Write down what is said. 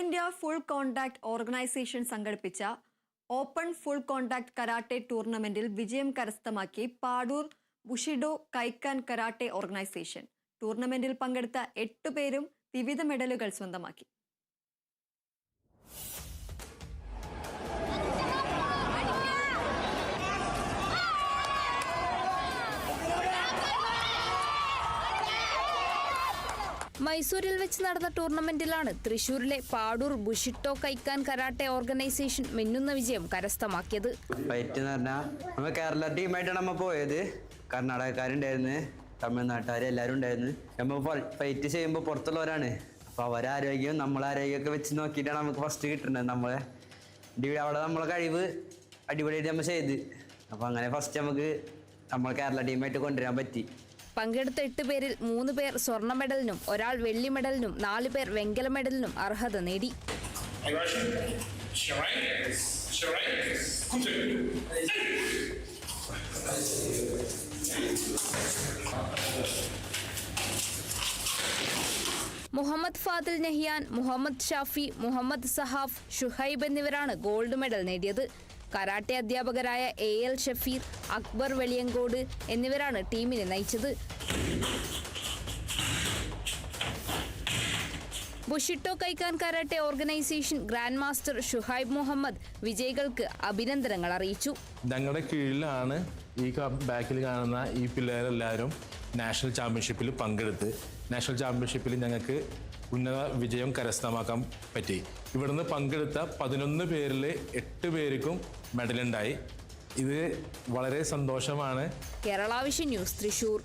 India full contact organisation സംഘടിപ്പിച്ച open full contact karate ടൂർണമെന്റിൽ വിജയം കരസ്ഥമാക്കി Padoor Bushido Kaikan karate organisation ടൂർണമെന്റിൽ പങ്കെടുത്ത എട്ടുപേരും വിവിധ മെഡലുകൾ സ്വന്തമാക്കി. മൈസൂരിൽ വെച്ച് നടന്ന ടൂർണമെന്റിലാണ് തൃശൂരിലെ Padoor Bushido Kaikan karate organisation മിന്നുന്ന വിജയം കരസ്ഥമാക്കിയത്. ഫൈറ്റ് എന്ന് പറഞ്ഞാൽ നമ്മൾ കേരള ടീമായിട്ടാണ് നമ്മൾ പോയത്. കർണാടകക്കാരുണ്ടായിരുന്നു തമിഴ്നാട്ടുകാർ എല്ലാവരും ഉണ്ടായിരുന്നു. നമ്മൾ ഫൈറ്റ് ചെയ്യുമ്പോൾ പുറത്തുള്ളവരാണ്. അപ്പോൾ അവരാരോഗ്യം ആരോഗ്യവും നമ്മളെ ആരോഗ്യമൊക്കെ വെച്ച് നോക്കിയിട്ടാണ് നമുക്ക് ഫസ്റ്റ് കിട്ടുന്നത്. നമ്മളെ അവിടെ നമ്മളെ കഴിവ് അടിപൊളിയായിട്ട് നമ്മൾ ചെയ്ത്. അപ്പോൾ അങ്ങനെ ഫസ്റ്റ് നമുക്ക് നമ്മൾ കേരള ടീമായിട്ട് കൊണ്ടുവരാൻ പറ്റി. പങ്കെടുത്ത എട്ട് പേരിൽ മൂന്ന് പേർ സ്വർണ മെഡലിനും ഒരാൾ വെള്ളി മെഡലിനും നാല് പേർ വെങ്കല മെഡലിനും അർഹത നേടി. മുഹമ്മദ് ഫാദിൽ നെഹിയാൻ മുഹമ്മദ് ഷാഫി മുഹമ്മദ് സഹാഫ് ഷുഹൈബ് എന്നിവരാണ് ഗോൾഡ് മെഡൽ നേടിയത് കരാട്ടെ അധ്യാപകരായ എ എൽ ഷഫീർ അക്ബർ വെളിയങ്കോട് എന്നിവരാണ് ടീമിനെ നയിച്ചത്. Bushido Kaikan karate organisation grand master Shuhaib Muhammad വിജയികൾക്ക് അഭിനന്ദനങ്ങൾ അറിയിച്ചു. ഞങ്ങളുടെ കീഴിലാണ് ഈ ബാക്കിൽ കാണുന്ന ഈ പിള്ളേരെല്ലാവരും നാഷണൽ ചാമ്പ്യൻഷിപ്പിൽ പങ്കെടുത്ത് നാഷണൽ ചാമ്പ്യൻഷിപ്പിൽ ഞങ്ങൾക്ക് ഉന്നത വിജയം കരസ്ഥമാക്കാൻ പറ്റി. ഇവിടുന്ന് പങ്കെടുത്ത പതിനൊന്ന് പേരിൽ എട്ട് പേർക്കും മെഡലുണ്ടായി. ഇത് വളരെ സന്തോഷമാണ്. Kerala vision news Thrissur.